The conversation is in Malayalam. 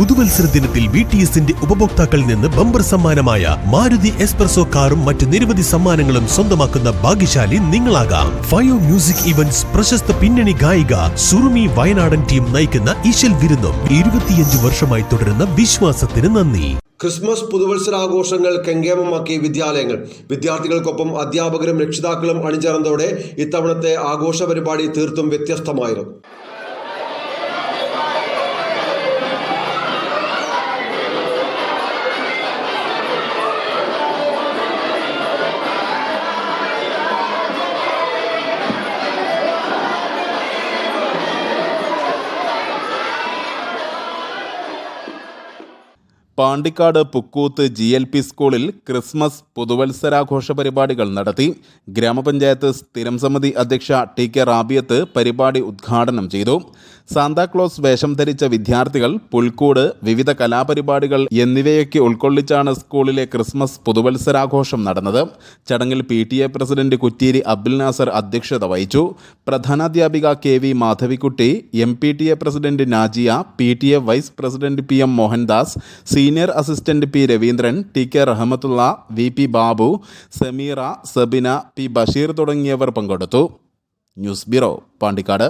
പുതുവത്സര ദിനത്തിൽ വി ടി എസിന്റെ ഉപഭോക്താക്കളിൽ നിന്ന് ബമ്പർ സമ്മാനമായ മാരുതി എസ്പ്രസോ കാറും മറ്റ് നിരവധി സമ്മാനങ്ങളും സ്വന്തമാക്കുന്ന ഭാഗ്യശാലി നിങ്ങളാകാം. ഫയോ മ്യൂസിക് ഇവന്റ്സ് പ്രശസ്ത പിന്നണി ഗായിക സുറുമി വയനാടൻ ടീം നയിക്കുന്ന ഈശൽ വിരുന്നും ഇരുപത്തിയഞ്ച് വർഷമായി തുടരുന്ന വിശ്വാസത്തിന് നന്ദി. ക്രിസ്മസ് പുതുവത്സരാഘോഷങ്ങൾ കെങ്കേമമാക്കിയ വിദ്യാലയങ്ങൾ. വിദ്യാർത്ഥികൾക്കൊപ്പം അധ്യാപകരും രക്ഷിതാക്കളും അണിചേർന്നതോടെ ഇത്തവണത്തെ ആഘോഷ പരിപാടി തീർത്തും വ്യത്യസ്തമായിരുന്നു. Pandikkad Pukkooth G L P സ്കൂളിൽ ക്രിസ്മസ് പുതുവത്സരാഘോഷ പരിപാടികൾ നടത്തി. ഗ്രാമപഞ്ചായത്ത് സ്ഥിരം സമിതി അധ്യക്ഷ ടി കെ റാബിയത്ത് പരിപാടി ഉദ്ഘാടനം ചെയ്തു. സാന്താക്ലോസ് വേഷം ധരിച്ച വിദ്യാർത്ഥികൾ പുൽക്കൂട് വിവിധ കലാപരിപാടികൾ എന്നിവയൊക്കെ ഉൾക്കൊള്ളിച്ചാണ് സ്കൂളിലെ ക്രിസ്മസ് പുതുവത്സരാഘോഷം നടന്നത്. ചടങ്ങിൽ P T A president Kutteeri Abdul Nasar അധ്യക്ഷത വഹിച്ചു. പ്രധാനാധ്യാപിക K V Madhavikutty M P T A president Najiya P T A vice president P M Mohandas senior assistant P Raveendran T K Rahmathulla V P Babu Sameera Sabina P Basheer തുടങ്ങിയവർ പങ്കെടുത്തു. News bureau Pandikkad.